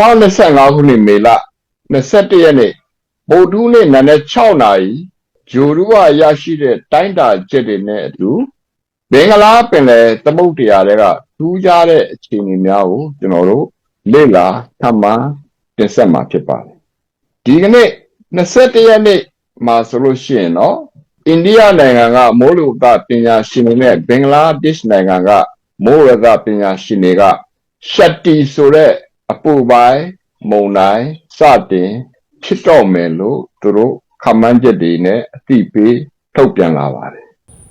2025ခုနှစ်မေလ21ရက်နေ့ဗုဒ္ဓဟူးနေ့နံနက်6နာရီဂျိုရူဝရရှိတဲ့တိုင်းတာချက်တွေနဲ့အတူဘင်္ဂလားပင်လယ်သမုဒ္ဒရာတွေကထူးခြားတဲ့အခြေအနေများကိုကျွန်တော်တို့လေ့လာထပ်မံတင်ဆက်မှာဖြစ်ပါတယ်ဒီကနေ့21ရက်နေ့မှာဆိုလို့ရှိရင်တော့အိန္ဒိယနိုင်ငံကမိုးလေဝသပညာရှင်တွေနဲ့ဘင်္ဂလားဒေ့ရှ်နိုင်ငံကမိုးလေဝသပညာရှင်တွေကရှက်တီဆိုတဲ့ အပူပိုင်းမုန်တိုင်းစတင်ဖြစ်တော့မယ်လို့သူတို့ခန့်မှန်းချက်တွေနဲ့အသိပေးထုတ်ပြန်လာပါတယ်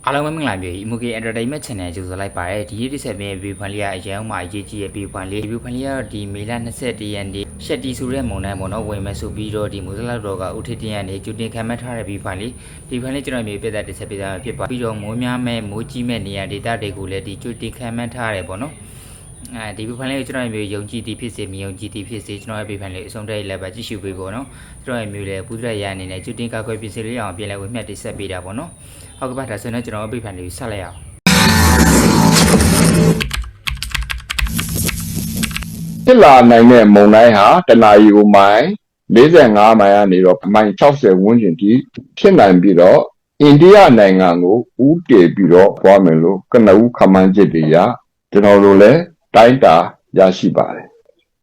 အားလုံးပဲမင်္ဂလာပါပြီ MK Entertainment Channel ကြိုဆိုလိုက်ပါတယ်ဒီနေ့တစ်ဆက်ပြင်ဗီဒီယိုဖိုင်လေးကအရင်မှအရေးကြီးတဲ့ဗီဒီယိုဖိုင်လေးဗီဒီယိုဖိုင်လေးကတော့ဒီမေလ21ရက်နေ့ရှက်တီဆိုတဲ့မုံတိုင်းပေါ့နော်ဝင်မဲ့ဆိုပြီးတော့ဒီမူဇလောက်တော်ကဥထိတင်ရနေကျူတင်ခံမှတ်ထားတဲ့ဗီဒီယိုဖိုင်လေးဒီဖိုင်လေးကျွန်တော်မျိုးပြသက်တစ်ဆက်ပြသမှာဖြစ်ပါပြီးတော့မိုးများမဲ့မိုးကြီးမဲ့နေရာဒေသတွေကိုလည်းဒီကျူတင်ခံမှတ်ထားရတယ်ပေါ့နော် အဲဒီဗီဒီယိုဖိုင်လေးကိုကျွန်တော်မျိုးယုံကြည်သည်ဖြစ်စေမယုံကြည်သည်ဖြစ်စေကျွန်တော်ရဲ့ဗီဒီယိုဖိုင်လေးအဆုံးထိလည်းပဲကြည့်ရှုပေးဖို့နော်ကျွန်တော်ရဲ့မျိုးလည်းပူးဒရက်ရအနေနဲ့ကျူတင်ကောက်ွယ်ပြင်ဆင်လေးအောင်ပြင်လဲဝင်မြတ်တိဆက်ပေးတာပေါ့နော်ဟုတ်ကဲ့ပါဒါဆိုရင်ကျွန်တော်ရဲ့ဗီဒီယိုဖိုင်လေးကိုဆက်လိုက်အောင်ဖြစ်လာနိုင်တဲ့မုန်တိုင်းဟာတနအီကိုမိုင်45မိုင်ကနေတော့မိုင်60ဝန်းကျင်ထိဖြစ်နိုင်ပြီးတော့အိန္ဒိယနိုင်ငံကိုဦးတည်ပြီးတော့သွားမယ်လို့ကနဦးခန့်မှန်းချက်တွေရကျွန်တော်တို့လည်း တိုင်းတာရရှိပါတယ်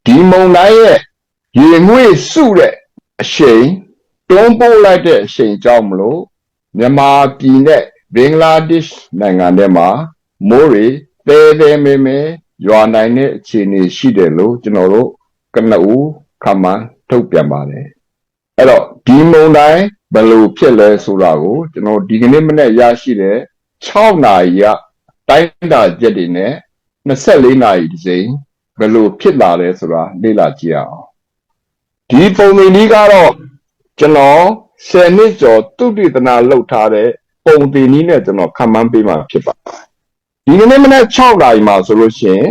ဒီမုန်တိုင်းရဲ့ရေငွေ့စုတဲ့အရှိန်တွန်းပို့လိုက်တဲ့အရှိန်ကြောင့်မလို့မြန်မာပြည်နဲ့ဘင်္ဂလားဒေ့ရှ်နိုင်ငံထဲမှာမိုးတွေတဲတဲမဲမဲရွာနိုင်တဲ့အခြေအနေရှိတယ်လို့ကျွန်တော်တို့ကနဦးခန့်မှန်းထုတ်ပြန်ပါတယ်အဲ့တော့ဒီမုန်တိုင်းဘယ်လိုဖြစ်လဲဆိုတာကိုကျွန်တော်ဒီကနေ့မနေ့ရရှိတဲ့6နာရီကတိုင်းတာချက်တွေနဲ့ 24နာရီဒီစိမ်ဘယ်လိုဖြစ်လာလဲဆိုတာလေ့လာကြည့်ရအောင်ဒီပုံသင်ကြီးကတော့ကျွန်တော်10နှစ်ကျော်တုတိတနာလောက်ထားတဲ့ပုံသင်ကြီးနဲ့ကျွန်တော်ခန့်မှန်းပေးမှာဖြစ်ပါတယ်ဒီကနေ့မနေ့6နာရီမှာဆိုလို့ရှိရင်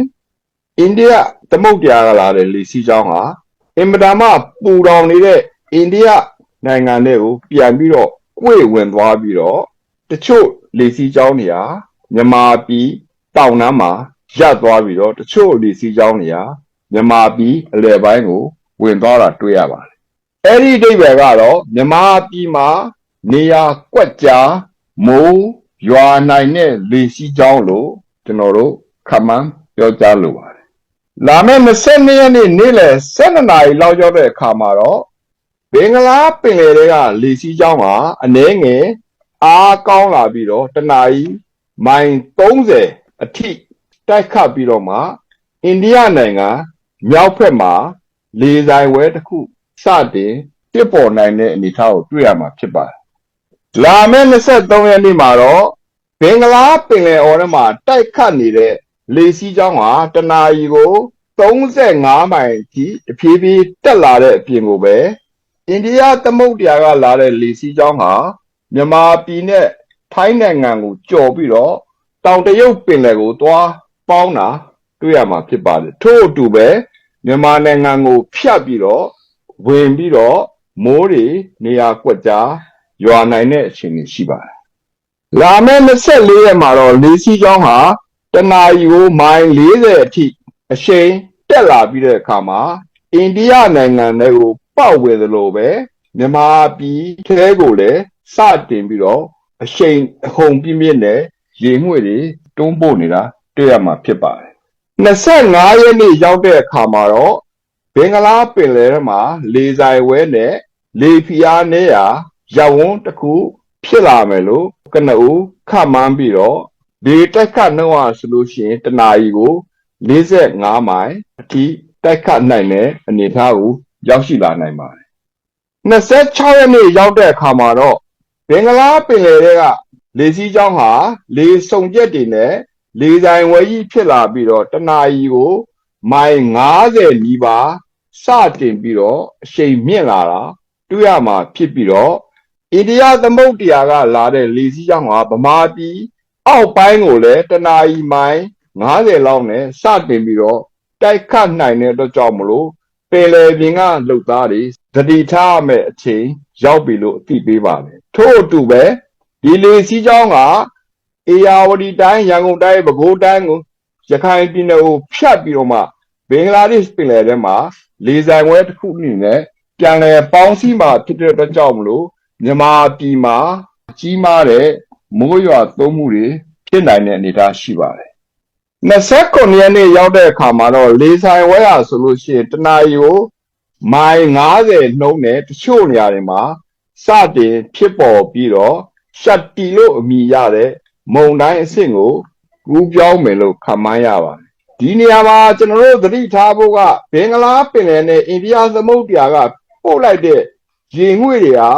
အိန္ဒိယသမုဒ္ဒရာကလာတဲ့လေစီးကြောင်းဟာအင်မတန်မှပူတောင်နေတဲ့အိန္ဒိယနိုင်ငံတွေကိုပြန်ပြီးတော့ကွေ့ဝင်သွားပြီးတော့တချို့လေစီးကြောင်းတွေဟာမြန်မာပြည်တောင်နှမ်းမှာ ရပ်သွားပြီးတော့တချို့လေစီးကြောင်းတွေဟာမြန်မာပြည်အလယ်ပိုင်းကို ဝင်သွားတာတွေ့ရပါတယ်။အဲ့ဒီအဓိပ္ပာယ်ကတော့မြန်မာပြည်မှာနေရာကွက်ကြားမိုးရွာနိုင်တဲ့လေစီးကြောင်းလို့ကျွန်တော်တို့ခန့်မှန်းပြောကြားလိုပါတယ်။လာမယ့်22ရက်နေ့နေ့လယ်12နာရီလောက်ရောက်တဲ့အခါမှာတော့ဘင်္ဂလားပင်လယ်တွေကလေစီးကြောင်းဟာအနည်းငယ်အားကောင်းလာပြီးတော့တနာရီမိုင်30အထိ တိုက်ခတ်ပြီးတော့မှအိန္ဒိယနိုင်ငံမြောက်ဘက်မှာလေဆိုင်ဝဲတစ်ခုစတင်ပြစ်ပေါ်နိုင်တဲ့အနေအထားကိုတွေ့ရမှာဖြစ်ပါတယ်။လာမယ့်23ရက်နေ့မှာတော့ဘင်္ဂလားပင်လယ်အော်ထဲမှာတိုက်ခတ်နေတဲ့လေစီးကြောင်းဟာတနာရီကို35မိုင်ထိတဖြည်းဖြည်းတက်လာတဲ့အပြင်ကိုပဲအိန္ဒိယသမုဒ္ဒရာကလာတဲ့လေစီးကြောင်းဟာမြန်မာပြည်နဲ့ထိုင်းနိုင်ငံကိုကျော်ပြီးတော့တောင်တရုတ်ပင်လယ်ကိုသွား ပေါင်းတာတွေ့ရမှာဖြစ်ပါတယ်ထို့အတူပဲမြန်မာနိုင်ငံကိုဖြတ်ပြီးတော့ဝင်ပြီးတော့မိုးတွေနေရာကွက်ကြားရွာနိုင်တဲ့အခြေအနေရှိပါတယ်လာမယ့်24ရက်မှာတော့လေစီးကြောင်းဟာတနာရီကိုမိုင်40အထိအရှိန်တက်လာပြီးတဲ့အခါမှာအိန္ဒိယနိုင်ငံတွေကိုပောက်ဝင်သလိုပဲမြန်မာပြည်ထဲကိုလည်းစတင်ပြီးတော့အရှိန်အဟုန်ပြင်းပြင်းနဲ့ရေငွေ့တွေတွန်းပို့နေတာ တွေ့ရမှာဖြစ်ပါတယ်25ရက်နေ့ရောက်တဲ့အခါမှာတော့ဘင်္ဂလားပင်လယ်ထဲမှာလေဆိုင်ဝဲနဲ့လေဖီအားနဲ့ရာရပ်ဝန်းတစ်ခုဖြစ်လာမယ်လို့ကနဦးခန့်မှန်းပြီးတော့ဒီတက်ခတ်နှုန်းဟာဆိုလို့ရှိရင်တနာရီကို45မိုင်အထိတက်ခတ်နိုင်တဲ့အနေအထားကိုရောက်ရှိလာနိုင်ပါတယ်26ရက်နေ့ရောက်တဲ့အခါမှာတော့ဘင်္ဂလားပင်လယ်ထဲကလေစီးကြောင်းဟာလေစုံချက်တွေနဲ့ လေဆိုင်ဝဲကြီးဖြစ်လာပြီးတော့တနာရီကို မိုင်90နီးပါးစတင်ပြီးတော့အရှိန်မြင့်လာတာတွေ့ရမှာဖြစ်ပြီးတော့အိန္ဒိယသမုဒ္ဒရာကလာတဲ့လေစီးကြောင်းဟာဗမာပြည်အောက်ပိုင်းကိုလည်းတနာရီမိုင်90လောက်နဲ့စတင်ပြီးတော့တိုက်ခတ်နိုင်တဲ့အတွက်ကြောင့်မလို့ပင်လယ်ပြင်ကလှုပ်သားတွေသတိထားရမယ့်အချိန်ရောက်ပြီလို့အသိပေးပါတယ်ထို့အတူပဲဒီလေစီးကြောင်းက အေယာဝတီတိုင်းရန်ကုန်တိုင်းပဲခူးတိုင်းကိုရခိုင်ပြည်နယ်ကိုဖြတ်ပြီးတော့မှဘင်္ဂလားဒေ့ရှ်ပင်လယ်ထဲမှာလေဆိုင်ဝဲတစ်ခုအနေနဲ့ပြန်လည်ပေါင်းစည်းမှာဖြစ်တဲ့အတွက်ကြောင့်မလို့မြန်မာပြည်မှာကြီးမားတဲ့မိုးရွာသွန်းမှုတွေဖြစ်နိုင်တဲ့အနေအထားရှိပါတယ်။29ရက်နေ့ရောက်တဲ့အခါမှာတော့လေဆိုင်ဝဲရဆိုလို့ရှိရင်တနအီကိုမိုင်90နှုန်းနဲ့တချို့နေရာတွေမှာစတင်ဖြစ်ပေါ်ပြီးတော့ရှက်တီလို့အမည်ရတဲ့ မုံတိုင်းအဆင့်ကိုကူးပြောင်းမယ်လို့ခန့်မှန်းရပါတယ်။ဒီနေရာမှာကျွန်တော်တို့သတိထားဖို့ကဘင်္ဂလားပင်လယ်နဲ့အိန္ဒိယသမုဒ္ဒရာကပို့လိုက်တဲ့ရေငွေ့တွေဟာ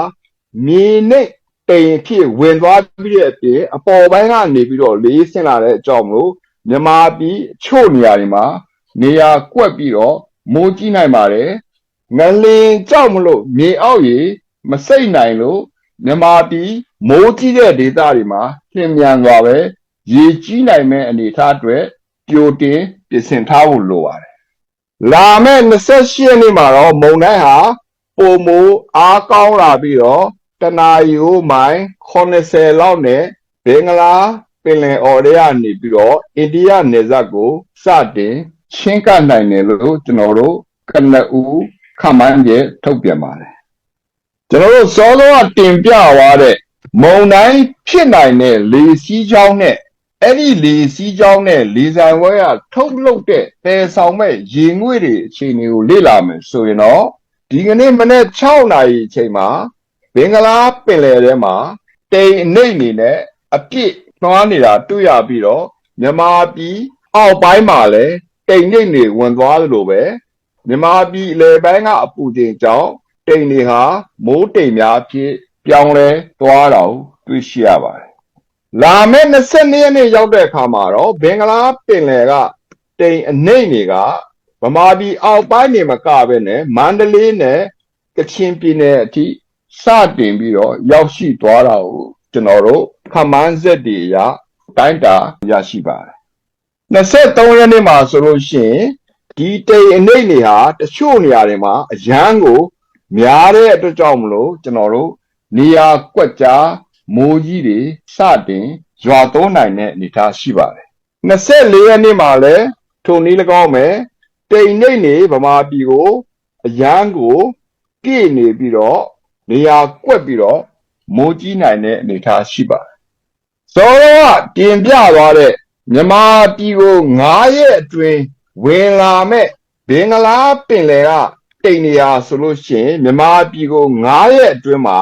မြေနဲ့တိမ်ဖြစ်ဝင်သွားပြီးတဲ့အပြင်အပေါ်ပိုင်းကနေပြီးတော့လေးဆင်းလာတဲ့အကြောင်းမလို့မြန်မာပြည်အချို့နေရာတွေမှာနေရာကွက်ပြီးတော့မိုးကြီးနိုင်ပါတယ်ငလင်ကြောက်မလို့မြေအောက်ရေမစိမ့်နိုင်လို့ မြန်မာပြည်မိုးကြီးတဲ့ဒေသတွေမှာလျင်မြန်သွားပဲရေကြီးနိုင်မဲ့အနေအထားအတွက်ကြိုတင်ပြင်ဆင်ထားဖို့လိုပါတယ်လာမယ့်28ရက်နေ့မှာတော့မုန်တိုင်းဟာပုံမူအားကောင်းလာပြီးတော့တနာရီကိုမိုင်80လောက်နဲ့ဘင်္ဂလားပင်လယ်အော်တွေကနေပြီးတော့အိန္ဒိယနယ်စပ်ကိုစတင်ချင်းကပ်နိုင်တယ်လို့ကျွန်တော်တို့ကနဦးခန့်မှန်းချက်ထုတ်ပြန်ပါတယ် ကျွန်တော်တို့စောစောကတင်ပြသွားတဲ့မုံတိုင်းဖြစ်နိုင်တဲ့လေစီးချောင်းနဲ့အဲ့ဒီလေစီးချောင်းနဲ့လေဆိုင်ဝဲကထုတ်လုပ်တဲ့ပယ်ဆောင်မဲ့ရေငွေ့တွေအခြေအနေကိုလေ့လာမယ်ဆိုရင်တော့ဒီကနေ့မနေ့6နာရီအချိန်မှာဘင်္ဂလားပင်လယ်ထဲမှာတိမ်အနှိမ့်အနေနဲ့အပြစ်သွားနေတာတွေ့ရပြီးတော့မြန်မာပြည်အောက်ပိုင်းမှာလည်းတိမ်နှိမ့်နေဝင်သွားသလိုပဲမြန်မာပြည်အလယ်ပိုင်းကအပူချိန်ကြောင့် တိမ်တွေဟာမိုးတိမ်များအဖြစ်ပြောင်းလဲသွားတာကိုတွေ့ရှိရပါတယ်။လာမယ့်22ရက်နေ့ရောက်တဲ့အခါမှာတော့ဘင်္ဂလားပင်လယ်ကတိမ်အနှိမ့်တွေကဗမာပြည်အောက်ပိုင်းနေမကပဲနဲ့မန္တလေးနဲ့ကချင်ပြည်နယ်အထိစတင်ပြီးတော့ရောက်ရှိသွားတာကိုကျွန်တော်တို့ခမန်းဆက်တွေအရတိုင်းတာရရှိပါတယ်23ရက်နေ့မှာဆိုလို့ရှိရင်ဒီတိမ်အနှိမ့်တွေဟာတချို့နေရာတွေမှာအရန်ကို များတဲ့အတွက်ကြောင့်မလို့ကျွန်တော်တို့နေရာကွက်ကြားမိုးကြီးတွေစတင်ရွာသွန်းနိုင်တဲ့အနေအထားရှိပါတယ်24ရက်နေ့မှာလည်းထုံနည်း၎င်းမယ်တိမ်နှိမ့်နေဗမာပြည်ကိုအရန်ကိုပြည့်နေပြီးတော့နေရာကွက်ပြီးတော့မိုးကြီးနိုင်တဲ့အနေအထားရှိပါတယ်။စောတော့ကတင်ပြသွားတဲ့မြန်မာပြည်ကို9ရက်အတွင်းဝင်လာမဲ့ဘင်္ဂလားပင်လယ်က တိမ်နေရာဆိုလို့ရှိရင်မြန်မာပြည်ကို9ရက်အတွင်းမှာ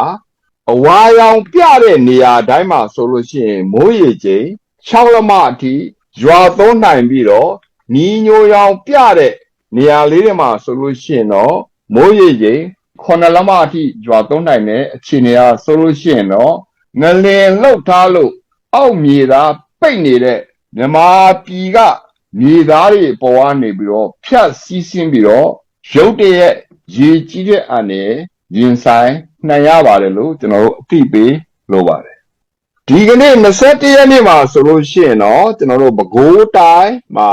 အဝါရောင်ပြတဲ့နေရာတိုင်းမှာဆိုလို့ရှိရင်မိုးရေချိန်6လမအထိရွာသွန်းနိုင်ပြီးတော့ညီညိုရောင်ပြတဲ့နေရာလေးတွေမှာဆိုလို့ရှိရင်တော့မိုးရေချိန်ခုနှစ်လမအထိရွာသွန်းနိုင်တဲ့အခြေအနေအားဆိုလို့ရှိရင်တော့ငလင်လှုပ်ထားလို့အောက်မြေသားပိတ်နေတဲ့မြမာပြည်ကမြေသားတွေပေါ်ကနေပြီးတော့ဖြတ်စီးဆင်းပြီးတော့ ရုတ်တရက်ရေကြီးတဲ့အန်နဲ့ရင်ဆိုင်နှံရပါတယ်လို့ကျွန်တော်တို့အသိပေးလိုပါတယ်ဒီကနေ့21ရက်နေ့မှာဆိုလို့ရှိရင်တော့ကျွန်တော်တို့ပဲခူးတိုင်းမှာ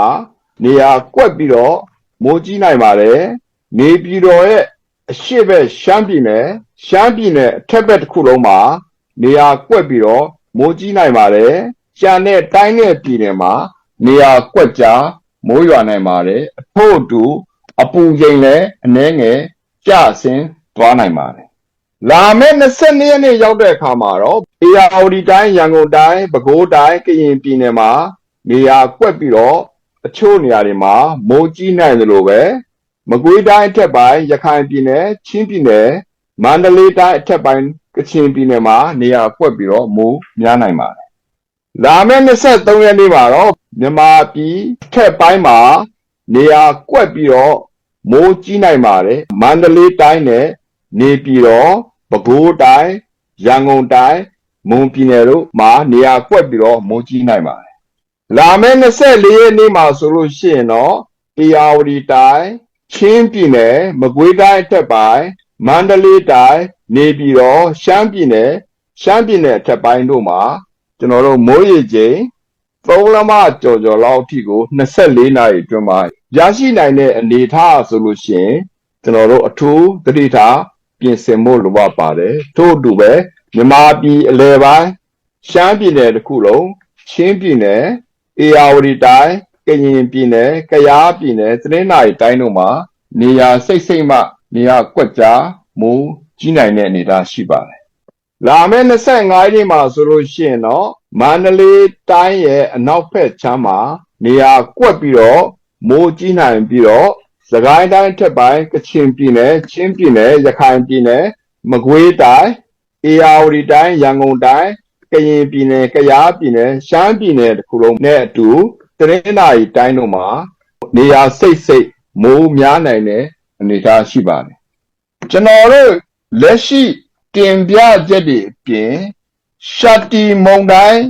နေရာကွက်ပြီးတော့မိုးကြီးနိုင်ပါတယ်နေပြည်တော်ရဲ့အရှိဘက်ရှမ်းပြည်နယ်ရှမ်းပြည်နယ်အထက်ဘက်တစ်ခုလုံးမှာနေရာကွက်ပြီးတော့မိုးကြီးနိုင်ပါတယ်။ကျန်တဲ့တိုင်းနဲ့ပြည်နယ်မှာနေရာကွက်ကြားမိုးရွာနိုင်ပါတယ်။အဖို့အတူ အပူချိန်လည်းအနည်းငယ်ကျဆင်းသွားနိုင်ပါတယ်။လာမယ့်22ရက်နေ့ရောက်တဲ့အခါမှာတော့အေရအော်ဒီတိုင်းရန်ကုန်တိုင်းပဲခူးတိုင်းကရင်ပြည်နယ်မှာနေရာကွက်ပြီးတော့အချို့နေရာတွေမှာမိုးကြီးနိုင်သလိုပဲမကွေးတိုင်းအထက်ပိုင်းရခိုင်ပြည်နယ်ချင်းပြည်နယ်မန္တလေးတိုင်းအထက်ပိုင်းကချင်ပြည်နယ်မှာနေရာဖွက်ပြီးတော့မိုးများနိုင်ပါတယ်။လာမယ့်23ရက်နေ့မှာတော့မြန်မာပြည်အထက်ပိုင်းမှာ နေရာကွက်ပြီးတော့မိုးကြီးနိုင်ပါတယ်။မန္တလေးတိုင်းနဲ့နေပြည်တော်ပဲခူးတိုင်းရန်ကုန်တိုင်းမွန်ပြည်နယ်တို့မှာနေရာကွက်ပြီးတော့မိုးကြီးနိုင်ပါတယ်။လာမယ့်24ရက်နေ့မှာဆိုလို့ရှိရင်တော့တရားဝတီတိုင်းချင်းပြည်နယ်မကွေးတိုင်းအထက်ပိုင်းမန္တလေးတိုင်းနေပြည်တော်ရှမ်းပြည်နယ်ရှမ်းပြည်နယ်အထက်ပိုင်းတို့မှာကျွန်တော်တို့မိုးရေချိန် 3လမကြော်ကြော်လောက်အထိကို24နာရီအတွင်းမှာရရှိနိုင်တဲ့အနေအထားဆိုလို့ရှိရင်ကျွန်တော်တို့အထူးသတိထားပြင်ဆင်ဖို့လိုအပ်ပါတယ်ထို့အတူပဲမြန်မာပြည်အလဲပိုင်းရှမ်းပြည်နယ်တစ်ခုလုံးချင်းပြည်နယ်အေရဝတီတိုင်းကရင်ပြည်နယ်ကယားပြည်နယ်သင်းနိုင်တိုင်းတို့မှာနေရာစိတ်စိတ်မှနေရာကွက်ကြားမိုးကြီးနိုင်တဲ့အနေအထားရှိပါတယ်။လာမယ့်25ရက်နေ့မှာဆိုလို့ရှိရင်တော့ မန္တလေးတိုင်းရဲ့အနောက်ဘက်ခြမ်းမှာနေရာကွက်ပြီးတော့မိုးကြီးနိုင်ပြီးတော့စကိုင်းတိုင်းထက်ပိုင်းကချင်ပြည်နယ်ချင်းပြည်နယ်ရခိုင်ပြည်နယ်မကွေးတိုင်းအေရဝတီတိုင်းရန်ကုန်တိုင်းကရင်ပြည်နယ်ကယားပြည်နယ်ရှမ်းပြည်နယ်တစ်ခုလုံးနဲ့အတူတရင်းနာရီတိုင်းတို့မှာနေရာစိတ်စိတ်မိုးများနိုင်တဲ့အနေအထားရှိပါတယ်ကျွန်တော်တို့လက်ရှိတင်ပြချက်တွေအပြင် ရှတ်တီမုံတိုင်း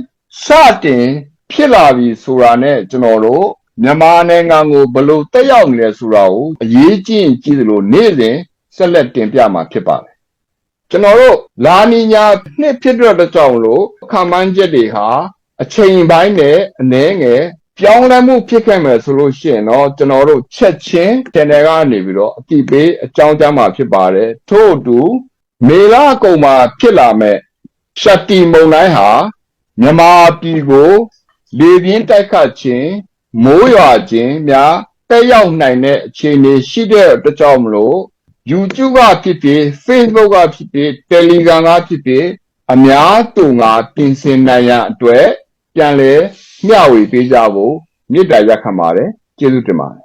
စတင်ဖြစ်လာပြီဆိုတာနဲ့ကျွန်တော်တို့မြန်မာနိုင်ငံကိုဘယ်လိုတက်ရောက်နေလဲဆိုတာကိုအရေးကြီးရင်ကြီးသလိုနေ့စဉ်ဆက်လက်တင်ပြမှာဖြစ်ပါတယ်ကျွန်တော်တို့လာနီညာနှစ်ဖြစ်တဲ့အတွက်ကြောင့်လို့ခံမှန်းချက်တွေဟာအချိန်ပိုင်းနဲ့အနည်းငယ်ပြောင်းလဲမှုဖြစ်ခဲ့မယ်ဆိုလို့ရှိရင်တော့ကျွန်တော်တို့ချက်ချင်းတင်တယ်ကနေပြီးတော့အတိပေးအကြောင်းကြားမှာဖြစ်ပါတယ်ထို့အတူမေလအကုန်မှာဖြစ်လာမဲ့ ရှက်တီမုံတိုင်းဟာမြန်မာပြည်ကို လေပြင်းတိုက်ခတ်ခြင်းမိုးရွာခြင်းများတက်ရောက်နိုင်တဲ့အခြေအနေရှိတဲ့အတွက်ကြောင့်မလို့ YouTube ကဖြစ်ဖြစ် Facebook ကဖြစ်ဖြစ် Telegram ကဖြစ်ဖြစ်အများတုံကပြင်ဆင်နိုင်ရန်အတွက်ပြန်လဲမျှဝေပေးကြဖို့မေတ္တာရက်ခံပါတယ်ကျေးဇူးတင်ပါတယ်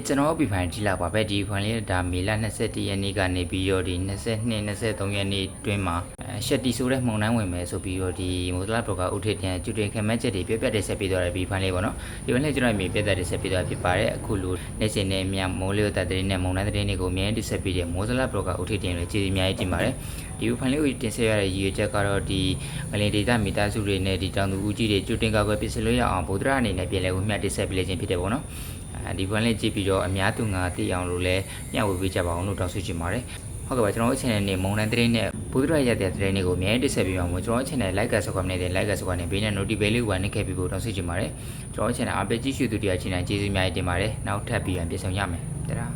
ဗာမျိုးတွေကျွန်တော်ပြဖိုင်ကြည့်လာပါပဲဒီဖိုင်လေးဒါမေလ21ရက်နေ့ကနေပြီးတော့ဒီ22 23ရက်နေ့တွင်းမှာအဲရှက်တီဆိုတဲ့မှုန်နှမ်းဝင်မယ်ဆိုပြီးတော့ဒီမိုဒလာဘလော့ကဥထိတ်တန်ကျွတင်ခမက်ချက်တွေပြပြတဲ့ဆက်ပြီးတော့ဒီဖိုင်လေးပေါ့နော်ဒီဖိုင်လေးကျွန်တော်မြေပြတဲ့တဲ့ဆက်ပြီးတော့ဖြစ်ပါတယ်အခုလိုနေ့စဉ်နဲ့မြမိုးလေးတဲ့တဲ့နဲ့မုန်နှမ်းတဲ့တွေကိုအမြဲတဆက်ပြီးတဲ့မိုဒလာဘလော့ကဥထိတ်တင်တွေကြည်အများကြီးတင်ပါတယ်ဒီဖိုင်လေးကိုတင်ဆက်ရတဲ့ရည်ရွယ်ချက်ကတော့ဒီငလင်ဒေတာမီတာစုတွေနဲ့ဒီတောင်သူဦးကြီးတွေကျွတင်ကောက်ွယ်ပစ္စည်းလို့ရအောင်ဗုဒ္ဓရာအနေနဲ့ပြည်လဲကိုမြတ်တင်ဆက်ပေးလိမ့်ခြင်းဖြစ်တယ်ပေါ့နော် အဲဒီဘွန်းလေးကြည့်ပြီးတော့အများသူငါသိအောင်လို့လည်းညှဝေပေးကြပါအောင်လို့တောင်းဆိုချင်ပါတယ်ဟုတ်ကဲ့ပါကျွန်တော်တို့ channel နေမုံတန်သတင်းနဲ့ဘုဒ္ဓရရတဲ့သတင်းတွေကိုအများကြီးတင်ဆက်ပေးပါမယ်ကျွန်တော်တို့ channel like ကဆော့ comment နဲ့ like ကဆော့ comment နဲ့ဘေးနဲ့ notification လေးကိုဝင်ခဲ့ပြီးဖို့တောင်းဆိုချင်ပါတယ်ကျွန်တော်တို့ channel အပိတ်ကြည့်ရှုသူတရားချင်းတိုင်းကျေးဇူးအများကြီးတင်ပါတယ်နောက်ထပ်ပြီးရင်ပြန်ဆောင်ရမယ်တရာ